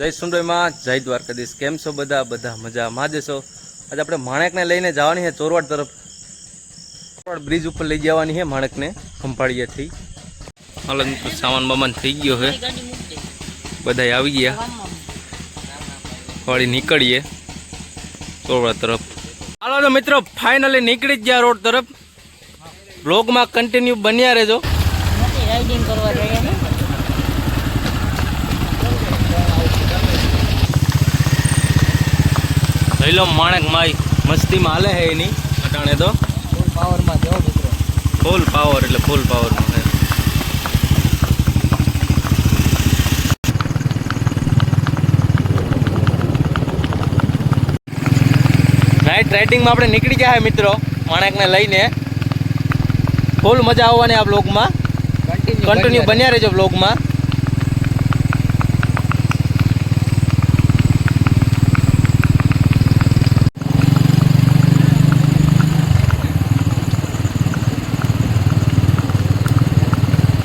જય સુંદરમાં જય દ્વારકાધીશ. કેમ છો બધા? બધા મજા માં આજે આપણે માણેકને લઈને જવાની છે ચોરવાડ તરફ. ચોરવાડ બ્રિજ ઉપર લઈ જવાની છે માણેકને ખંભાળિયાથી. હાલ મિત્રો, સામાન બામાન થઈ ગયો છે. બધા આવી ગયા. વાળી નીકળીએ ચોરવાડ તરફ. હાલો તો મિત્રો ફાઇનલી નીકળી જ ગયા રોડ તરફ. બ્લોગમાં કન્ટિન્યુ બન્યા રહેજો. રાઇડિંગ કરવા જઈએ જોઈ લો માણેક માઈ મસ્તીમાં હાલે હે એની અટાણે તો. ફૂલ પાવરમાં જાઓ મિત્રો ફૂલ પાવર એટલે ફૂલ પાવરમાં છે નાઇટ રાઇડિંગમાં આપણે નીકળી ગયા હે મિત્રો માણેકને લઈને. ફૂલ મજા આવવાની આ બ્લોગમાં કન્ટિન્યુ બન્યા રહેજો. બ્લોગમાં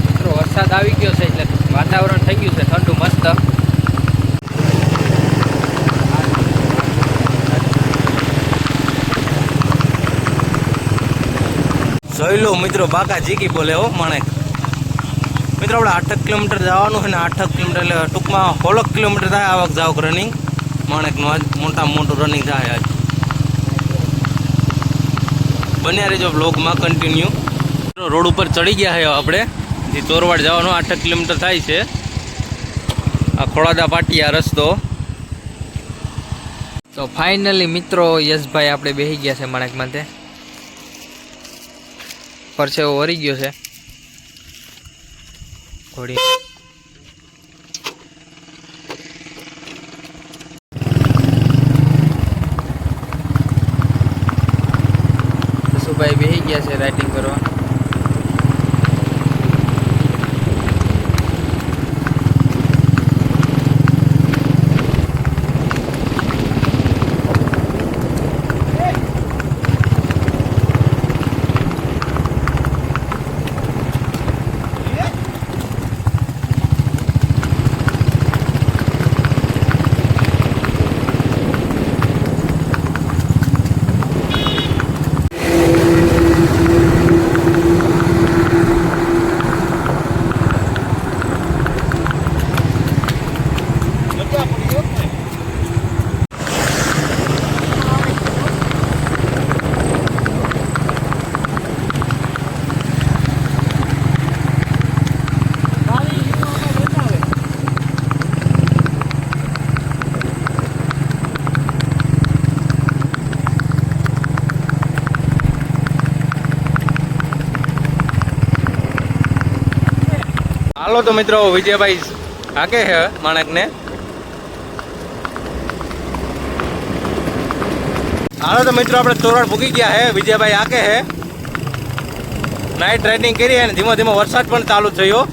મિત્રો વરસાદ આવી ગયો છે એટલે વાતાવરણ થઈ ગયું છે ઠંડુ મસ્ત. જોઈ લો મિત્રો બાકા જીકી બોલે હો માણેક મિત્રો આપણે આઠક કિલોમીટર જવાનું છે ને આઠક કિલોમીટર એટલે ટૂંકમાં સોળક કિલોમીટર થાય આવક જાવક રનિંગ માણેકનું આજ મોટા મોટું રનિંગ થાય આજ. બન્યા રહેજો બ્લોગમાં કન્ટિન્યુ રોડ ઉપર ચડી ગયા છે આપણે. જે ચોરવાડ જવાનું આઠ કિલોમીટર થાય છે. આ ખોળાદા પાટી, આ રસ્તો. તો ફાઇનલી મિત્રો યશભાઈ આપણે બેસી ગયા છે માણેક માટે પરસેવો વરી ગયો છે. ઘોડી. ભાઈ બેસી ગયા છે રાઇટિંગ કરવા. હાલો તો મિત્રો, વિજયભાઈ હાકે છે માણકને. હાલો તો મિત્રો, આપણે તોરણ ભૂકી ગયા છે. વિજયભાઈ હાકે છે. નાઇટ રાઇડિંગ કરી અને ધીમો ધીમો વરસાદ પણ ચાલુ થયો.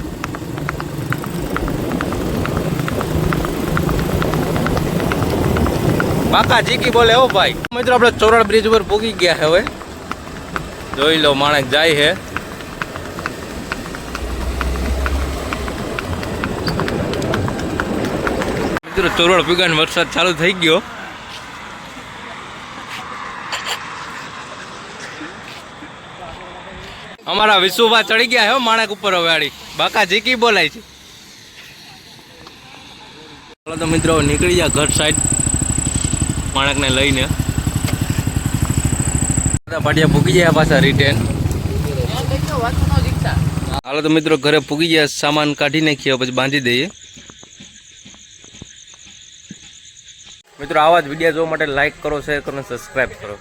બાકા જીકી બોલે હો ભાઈ. મિત્રો, આપણે ચોરણ બ્રિજ ઉપર પૂગી ગયા છે હવે. જોઈ લો, માણક જાય છે. મિત્રો ચોરવાડ પીગાનો વરસાદ ચાલુ થઈ ગયો. અમારા વિશુભા ચડી ગયા હે માણેક ઉપર હવે બાકા જીકી બોલાય છે. તો મિત્રો, નીકળી ગયા ઘર સાઈડ માણેકને લઈને. પાટિયા પૂકી ગયા પાછા રિટર્ન હાલો તો મિત્રો, ઘરે પૂગી ગયા, સામાન કાઢી નાખીએ પછી બાંધી દઈએ. મિત્રો આવા જ વીડિયો જોવા માટે લાઈક કરો શેર કરો અને સબસ્ક્રાઈબ કરો.